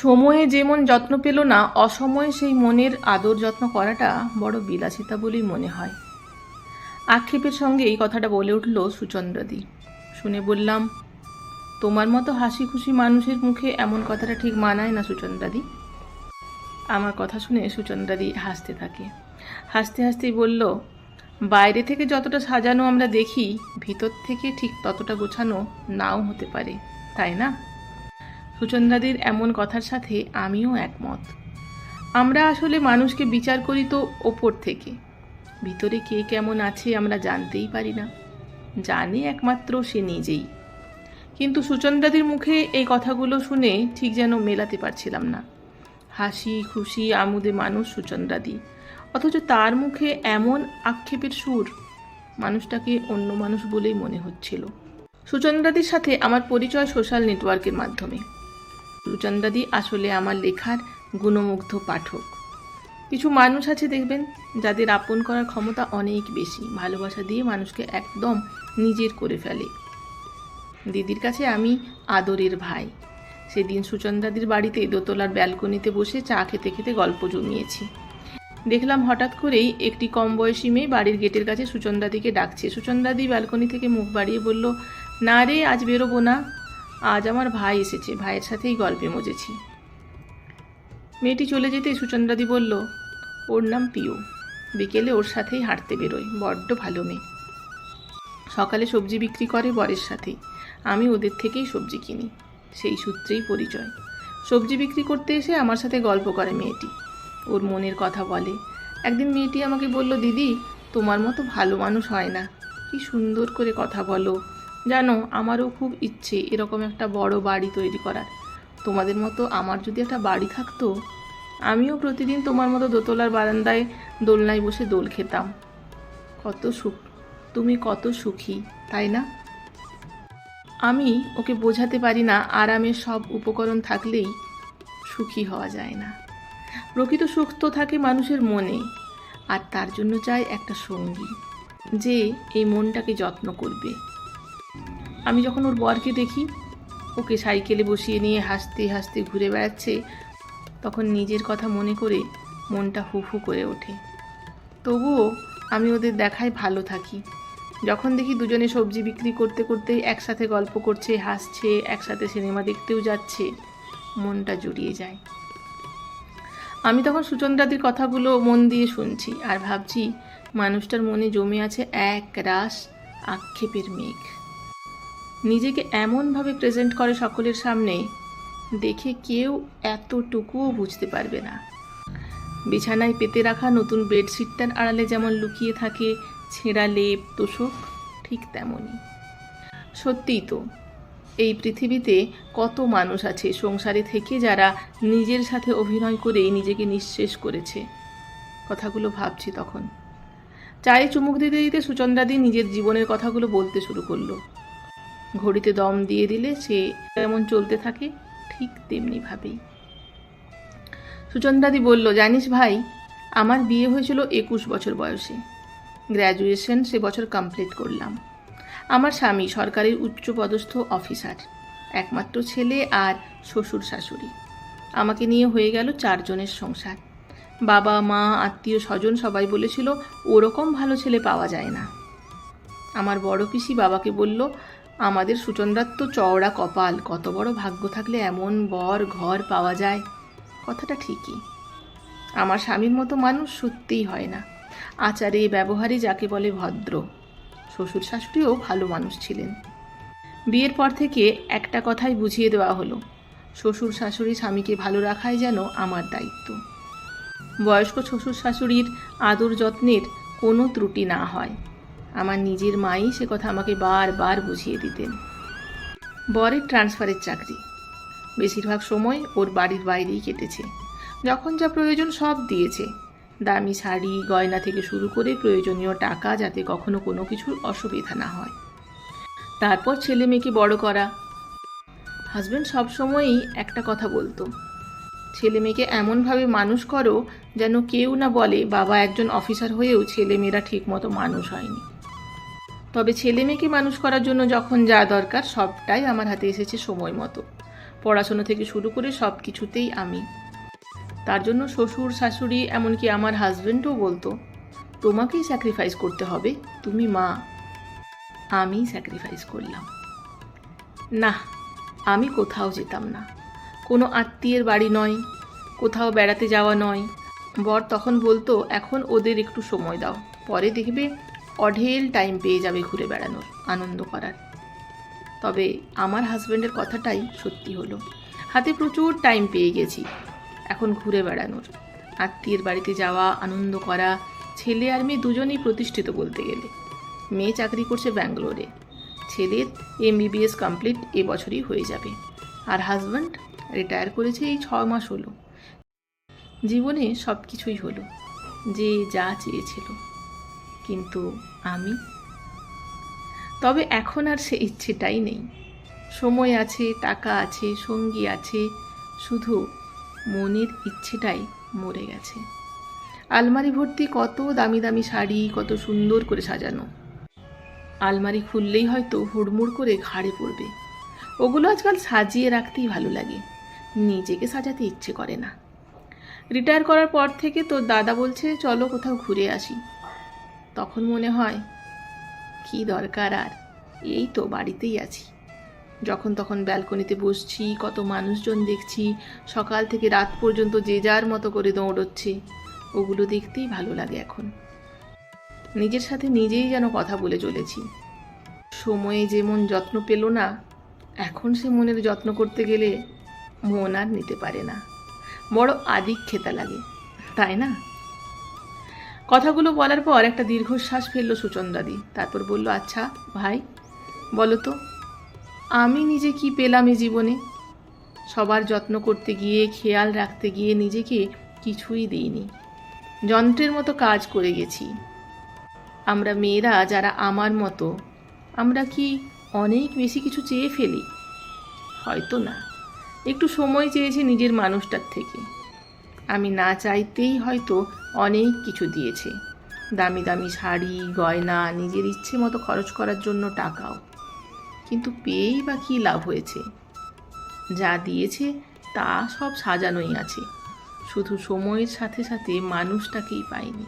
সময়ে যেমন যত্ন পেল না, অসময়ে সেই মনের আদর যত্ন করাটা বড় বিলাসিতা বলেই মনে হয়। আক্ষেপের সঙ্গে এই কথাটা বলে উঠল সুচন্দ্রাদি। শুনে বললাম, তোমার মতো হাসি খুশি মানুষের মুখে এমন কথাটা ঠিক মানায় না সুচন্দ্রাদি? আমার কথা শুনে সুচন্দ্রাদি হাসতে থাকে। হাসতে হাসতেই বলল, বাইরে থেকে যতটা সাজানো আমরা দেখি, ভিতর থেকে ঠিক ততটা গোছানো নাও হতে পারে, তাই না? সুচন্দ্রাদির এমন কথার সাথে আমিও একমত। আমরা আসলে মানুষকে বিচার করি তো ওপর থেকে। ভিতরে কে কেমন আছে আমরা জানতেই পারি না। জানে একমাত্র সে নিজেই। কিন্তু সুচন্দ্রাদির মুখে এই কথাগুলো শুনে ঠিক যেন মেলাতে পারছিলাম না। হাসি, খুশি, আমুদে মানুষ সুচন্দ্রাদি। অথচ তার মুখে এমন আক্ষেপের সুর মানুষটাকে অন্য মানুষ বলেই মনে হচ্ছিল। সুচন্দ্রাদির সাথে আমার পরিচয় সোশ্যাল নেটওয়ার্কের মাধ্যমে। সুচন্দ্রাদি আসলে আমার লেখার গুণমুগ্ধ পাঠক। কিছু মানুষ আছে দেখবেন, যাদের আপন করার ক্ষমতা অনেক বেশি। ভালোবাসা দিয়ে মানুষকে একদম নিজের করে ফেলে। দিদির কাছে আমি আদরের ভাই। সেদিন সুচন্দ্রাদির বাড়িতে দোতলার ব্যালকনিতে বসে চা খেতে খেতে গল্প জমিয়েছি। দেখলাম হঠাৎ করেই একটি কম বয়সী মেয়ে বাড়ির গেটের কাছে সুচন্দ্রাদিকে ডাকছে। সুচন্দ্রাদি ব্যালকনি থেকে মুখ বাড়িয়ে বলল, না রে, আজ বেরোবো না। আজ আমার ভাই এসেছে, ভাইয়ের সাথেই গল্পে মজেছি। মেয়েটি চলে যেতে সুচন্দ্রাদি বলল, ওর নাম পিউ বিকেলে ওর সাথেই হাঁটতে বেরোয় বড্ড ভালো মেয়ে। সকালে সবজি বিক্রি করে বরের সাথেই আমি ওদের থেকেই সবজি কিনি, সেই সূত্রেই পরিচয়। সবজি বিক্রি করতে এসে আমার সাথে গল্প করে মেয়েটি। ওর মনের কথা বলে। একদিন মেয়েটি আমাকে বলল, দিদি, তোমার মতো ভালো মানুষ হয় না। কি সুন্দর করে কথা বলো। জানো, আমারও খুব ইচ্ছে এরকম একটা বড় বাড়ি তৈরি করার। তোমাদের মতো আমার যদি একটা বাড়ি থাকতো, আমিও প্রতিদিন তোমার মতো দোতলার বারান্দায় দোলনায় বসে দোল খেতাম। কত সুখ, তুমি কত সুখী, তাই না? আমি ওকে বোঝাতে পারি না আরামের সব উপকরণ থাকলেই সুখী হওয়া যায় না। প্রকৃত সুখ তো থাকে মানুষের মনে, আর তার জন্য চাই একটা সঙ্গী, যে এই মনটাকে যত্ন করবে। আমি যখন ওর বরকে দেখি, ওকে সাইকেলে বসিয়ে নিয়ে হাসতে হাসতে ঘুরে বেড়াচ্ছে, তখন নিজের কথা মনে করে মনটা হু হু করে ওঠে। তবুও আমি ওদের দেখায় ভালো থাকি। যখন দেখি দুজনে সবজি বিক্রি করতে করতেই একসাথে গল্প করছে, হাসছে, একসাথে সিনেমা দেখতেও যাচ্ছে, মনটা জুড়িয়ে যায়। আমি তখন সুচন্দ্রাদির কথাগুলো মন দিয়ে শুনছি আর ভাবছি, মানুষটার মনে জমে আছে এক রাস আক্ষেপের মেঘ। নিজেকে এমনভাবে প্রেজেন্ট করে সকলের সামনে দেখে কেউ এতটুকুও বুঝতে পারবে না। বিছানায় পেতে রাখা নতুন বেডশিটটার আড়ালে যেমন লুকিয়ে থাকে ছেঁড়া লেপ, তোষক, ঠিক তেমনই। সত্যিই তো, এই পৃথিবীতে কত মানুষ আছে সংসারে থেকে যারা নিজের সাথে অভিনয় করেই নিজেকে নিঃশেষ করেছে। কথাগুলো ভাবছি তখন। চায়ে চুমুক দিতে দিতে সুচন্দ্রাদি নিজের জীবনের কথাগুলো বলতে শুরু করল। ঘড়িতে দম দিয়ে দিলে সে যেমন চলতে থাকে, ঠিক তেমনিভাবেই সুচন্দ্রাদি বলল, জানিস ভাই, আমার বিয়ে হয়েছিল একুশ বছর বয়সে। গ্র্যাজুয়েশন সে বছর কমপ্লিট করলাম। আমার স্বামী সরকারের উচ্চপদস্থ অফিসার, একমাত্র ছেলে আর শ্বশুর শাশুড়ি আমাকে নিয়ে হয়ে গেল চারজনের সংসার। বাবা, মা, আত্মীয়, স্বজন সবাই বলেছিল, ওরকম ভালো ছেলে পাওয়া যায় না। আমার বড় পিসি বাবাকে বলল আমাদের সুচন্দ্রার তো চওড়া কপাল, কত বড় ভাগ্য থাকলে এমন বর ঘর পাওয়া যায়? কথাটা ঠিকই। আমার স্বামীর মতো মানুষ সত্যিই হয় না। আচারে, ব্যবহারে যাকে বলে ভদ্র। শ্বশুর শাশুড়িও ভালো মানুষ ছিলেন। বিয়ের পর থেকে একটা কথাই বুঝিয়ে দেওয়া হলো। শ্বশুর শাশুড়ি স্বামীকে ভালো রাখাই যেন আমার দায়িত্ব। বয়স্ক শ্বশুর শাশুড়ির আদর যত্নের কোনো ত্রুটি না হয়। আমার নিজের মাই সে কথা আমাকে বারবার বুঝিয়ে দিতেন। বরের ট্রান্সফারের চাকরি। বেশিরভাগ সময় ওর বাড়ির বাইরেই কেটেছে। যখন যা প্রয়োজন সব দিয়েছে। দামি শাড়ি, গয়না থেকে শুরু করে প্রয়োজনীয় টাকা যাতে কখনো কোনো কিছুর অসুবিধা না হয়। তারপর ছেলে মেয়েকে বড় করা। হাজব্যান্ড সবসময়ই একটা কথা বলতো। ছেলে মেয়েকে এমনভাবে মানুষ করো যেন কেউ না বলে বাবা একজন অফিসার হয়েও ছেলে মেয়েরা ঠিকমতো মানুষ হয়নি। তবে ছেলে মেয়েকে মানুষ করার জন্য যখন যা দরকার, সবটাই আমার হাতে এসেছে সময় মতো। পড়াশুনো থেকে শুরু করে সব কিছুতেই আমি। তার জন্য শ্বশুর, শাশুড়ি, এমনকি আমার হাজব্যান্ডও বলতো, তোমাকেই স্যাক্রিফাইস করতে হবে, তুমি মা। আমি স্যাক্রিফাইস করলাম। না, আমি কোথাও যেতাম না। কোনো আত্মীয়ের বাড়ি নয়, কোথাও বেড়াতে যাওয়া নয়। বর তখন বলতো, এখন ওদের একটু সময় দাও, পরে দেখবে অঢেল টাইম পেয়ে যাবে ঘুরে বেড়ানোর, আনন্দ করার। তবে আমার হাজব্যান্ডের কথাটাই সত্যি হলো। হাতে প্রচুর টাইম পেয়ে গেছি এখন ঘুরে বেড়ানোর। আত্মীয়ের বাড়িতে যাওয়া, আনন্দ করা, ছেলে আর মেয়ে দুজনেই প্রতিষ্ঠিত বলতে গেলে। মেয়ে চাকরি করছে ব্যাঙ্গালোরে। ছেলের এমবিবিএস কমপ্লিট এবছরই হয়ে যাবে। আর হাজব্যান্ড রিটায়ার করেছে এই ছ মাস হলো। জীবনে সব কিছুই হলো। যে যা চেয়েছিল। কিন্তু আমি? তবে এখন আর সে ইচ্ছেটাই নেই। সময় আছে, টাকা আছে, সঙ্গী আছে, শুধু মনের ইচ্ছেটাই মরে গেছে। আলমারি ভর্তি কত দামি দামি শাড়ি, কত সুন্দর করে সাজানো। আলমারি খুললেই হয়তো হুড়মুড় করে ঘাড়ে পড়বে। ওগুলো আজকাল সাজিয়ে রাখতেই ভালো লাগে। নিজেকে সাজাতে ইচ্ছে করে না। রিটায়ার করার পর থেকে তোর দাদা বলছে, চলো কোথাও ঘুরে আসি। তখন মনে হয়, কি দরকার আর? এই তো বাড়িতেই আছি। যখন তখন ব্যালকনিতে বসছি, কত মানুষজন দেখছি, সকাল থেকে রাত পর্যন্ত যে যার মতো করে দৌড়চ্ছে। ওগুলো দেখতেই ভালো লাগে এখন। নিজের সাথে নিজেই যেন কথা বলে চলেছি। সময়ে যেমন যত্ন পেল না, এখন সে মনের যত্ন করতে গেলে মন আর নিতে পারে না। বড় আদিক খেতা লাগে, তাই না? কথাগুলো বলার পর একটা দীর্ঘশ্বাস ফেলল সুচন্দ্রাদি তারপর বলল আচ্ছা ভাই, বলো তো, আমি নিজে কি পেলাম এ জীবনে? সবার যত্ন করতে গিয়ে, খেয়াল রাখতে গিয়ে নিজেকে কিছুই দিইনি। যন্ত্রের মতো কাজ করে গেছি। আমরা মেয়েরা যারা আমার মতো, আমরা কি অনেক বেশি কিছু চেয়ে ফেলি? হয়তো না। একটু সময় চেয়েছি নিজের মানুষটার থেকে। আমি না চাইতেই হয়তো অনেক কিছু দিয়েছে। দামি দামি শাড়ি, গয়না, নিজের ইচ্ছে মতো খরচ করার জন্য টাকাও। কিন্তু পেয়েই বা কী লাভ হয়েছে? যা দিয়েছে তা সব সাজানোই আছে। শুধু সময়ের সাথে সাথে মানুষটাকেই পাইনি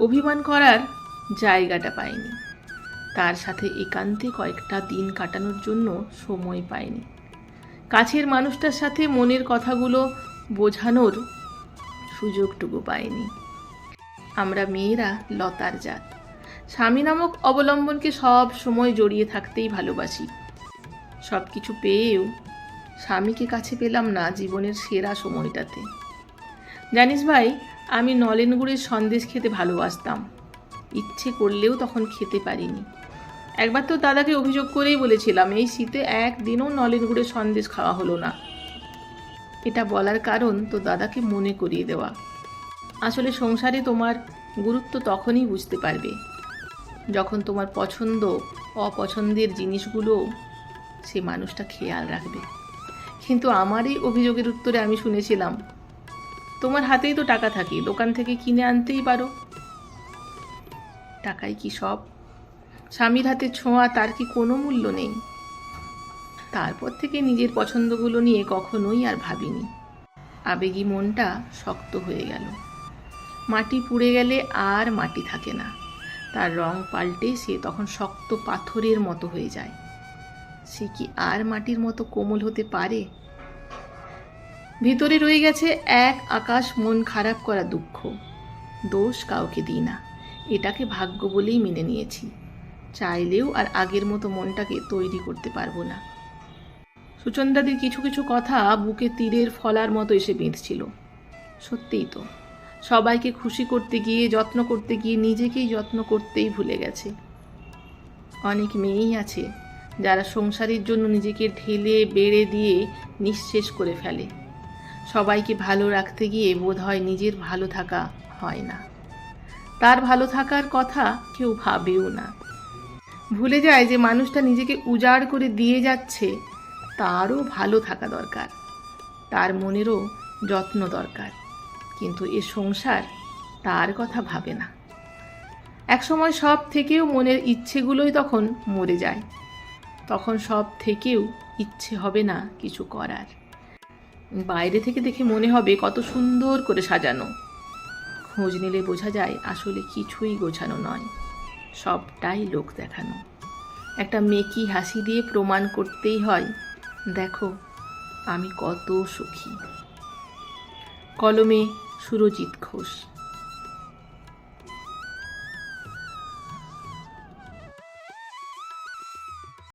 অভিমান করার জায়গাটা পাইনি তার সাথে একান্তে কয়েকটা দিন কাটানোর জন্য সময় পাইনি কাছের মানুষটার সাথে মনের কথাগুলো বোঝানোর সুযোগটুকু পাইনি। আমরা মেয়েরা লতার জাত। স্বামী নামক অবলম্বনকে সব সময় জড়িয়ে থাকতেই ভালোবাসি। সব কিছু পেয়েও স্বামীকে কাছে পেলাম না জীবনের সেরা সময়টাতে। জানিস ভাই, আমি নলেন গুড়ের সন্দেশ খেতে ভালোবাসতাম। ইচ্ছে করলেও তখন খেতে পারিনি। একবার তো দাদাকে অভিযোগ করেই বলেছিলাম, এই শীতে একদিনও নলেন গুড়ের সন্দেশ খাওয়া হলো না। এটা বলার কারণ তো দাদাকে মনে করিয়ে দেওয়া। আসলে সংসারে তোমার গুরুত্ব তখনই বুঝতে পারবে, যখন তোমার পছন্দ, অপছন্দের জিনিসগুলো সে মানুষটা খেয়াল রাখবে। কিন্তু আমার এই অভিযোগের উত্তরে আমি শুনেছিলাম, তোমার হাতেই তো টাকা থাকে, দোকান থেকে কিনে আনতেই পারো। টাকাই কি সব? স্বামীর হাতে ছোঁয়া, তার কি কোনো মূল্য নেই? তারপর থেকে নিজের পছন্দগুলো নিয়ে কখনোই আর ভাবিনি। আবেগী মনটা শক্ত হয়ে গেল। মাটি পুড়ে গেলে আর মাটি থাকে না। তার রং পাল্টে সে তখন শক্ত পাথরের মতো হয়ে যায়। সে কি আর মাটির মতো কোমল হতে পারে? ভিতরে রয়ে গেছে এক আকাশ মন খারাপ করা দুঃখ। দোষ কাউকে দিই না। এটাকে ভাগ্য বলেই মেনে নিয়েছি। চাইলেও আর আগের মতো মনটাকে তৈরি করতে পারব না। সুচন্দ্রাদির কিছু কিছু কথা বুকে তীরের ফলার মতো এসে বেঁধছিল। সত্যিই তো, সবাইকে খুশি করতে গিয়ে, যত্ন করতে গিয়ে নিজেকেই যত্ন করতেই ভুলে গেছে। অনেক মেয়েই আছে যারা সংসারের জন্য নিজেকে ঢেলে, বেড়ে দিয়ে নিঃশেষ করে ফেলে। সবাইকে ভালো রাখতে গিয়ে বোধ হয় নিজের ভালো থাকা হয় না। তার ভালো থাকার কথা কেউ ভাবেও না। ভুলে যায় যে মানুষটা নিজেকে উজাড় করে দিয়ে যাচ্ছে তারও ভালো থাকা দরকার। তার মনেরও যত্ন দরকার। কিন্তু এ সংসার তার কথা ভাবে না। একসময় সব থেকেও মনের ইচ্ছেগুলোই তখন মরে যায়। তখন সব থেকেও ইচ্ছে হবে না কিছু করার। বাইরে থেকে দেখে মনে হবে কত সুন্দর করে সাজানো। খোঁজ নিলে বোঝা যায় আসলে কিছুই গোছানো নয়। সবটাই লোক দেখানো। একটা মেকি হাসি দিয়ে প্রমাণ করতেই হয় দেখো আমি কত সুখী। কলমে সুরজিৎ ঘোষ।